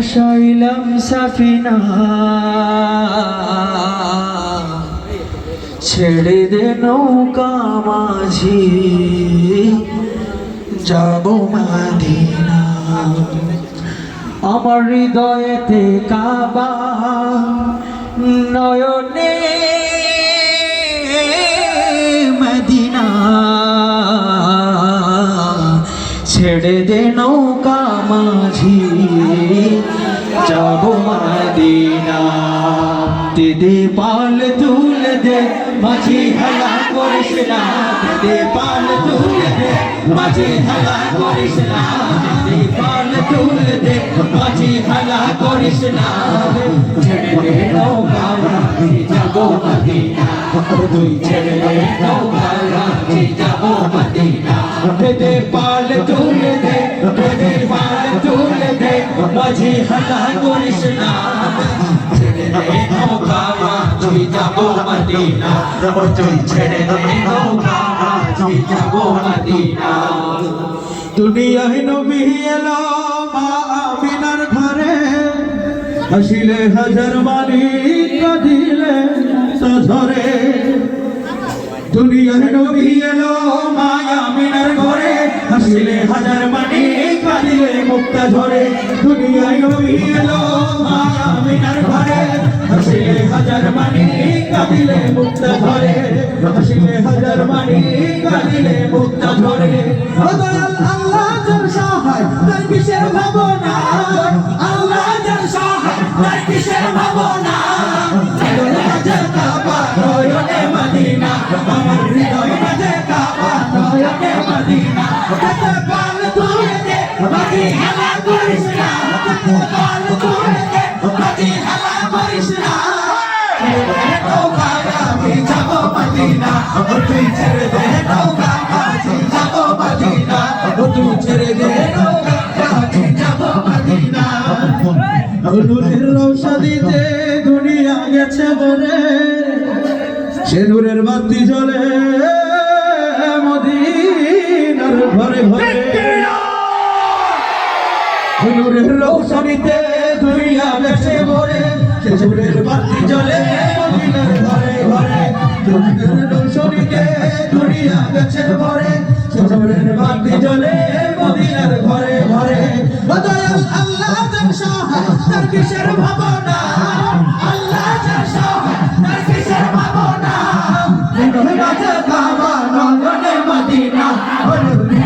ভাসাইলাম সাফিনা। ছেড়ে দে নৌকা মাঝি, যাব মাদিনা। আমার হৃদয়েতে কাবা নয়নে মদিনা। ছেড়ে দে নৌকা যাব মাদিনা দিদি পাল তুল দে মাঝি হেলা করিস না দিদি পাল তুল দে মাঝি হেলা করিস না দিদি পাল তুল দে মাঝি হেলা করিস না ছেড়ে দে নৌকা যাব মাদিনা তুই ছেড়ে দে নৌকা যাব মাদিনা দিদি মাঝি হেলা করিস না। ছেড়ে দে নৌকা মাঝি যাব মাদিনা। তুই ছেড়ে দে নৌকা মাঝি যাব মাদিনা। দুনিয়ায় নবী এলো মা আমিনার ঘরে। হাসিলে হাজার মানি কাঁদিলে তা ধরে দুনিয়ার নবী এলো মা আমিনার ঘরে। হাসিলে হাজার মানি কাঁদিলে মুক্তা ঝরে। দুনিয়ায় নবী এলো আমিনার ঘরে। হাসিলে হাজার মানি কাঁদিলে মুক্তা ঝরে। হাসিলে হাজার মানি কাঁদিলে মুক্তা ও দয়াল আল্লাহ যার সহায়, তার কিসের ভাবনা? আল্লাহ যার সহায়, তার কিসের ভাবনা? আমার হৃদয় নূরের রৌশনীতে দুনিয়া গেছে বলে সে নূরের বাতি জ্বলে ঘরে ঘরে। নূরের রৌশনীতে দুনিয়া বলে সে নূরের বাতি জ্বলে মদিনার ঘরে ঘরে। নূরের রৌশনীতে দুনিয়া গেছে বলে সে বাতি জ্বলে মদিনার ঘরে ঘরে। দয়াল আল্লাহ যার সহায়, তার কিসের ভাবনা? আল্লাহ যার সহায়, তার কিসের ভাবনা? মাঝে কাবা নয়নে মদিনা।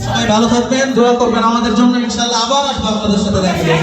সবাই ভালো থাকবেন দোয়া করবেন আমাদের জন্য ইনশাআল্লাহ আবার আসব আপনাদের সাথে দেখা।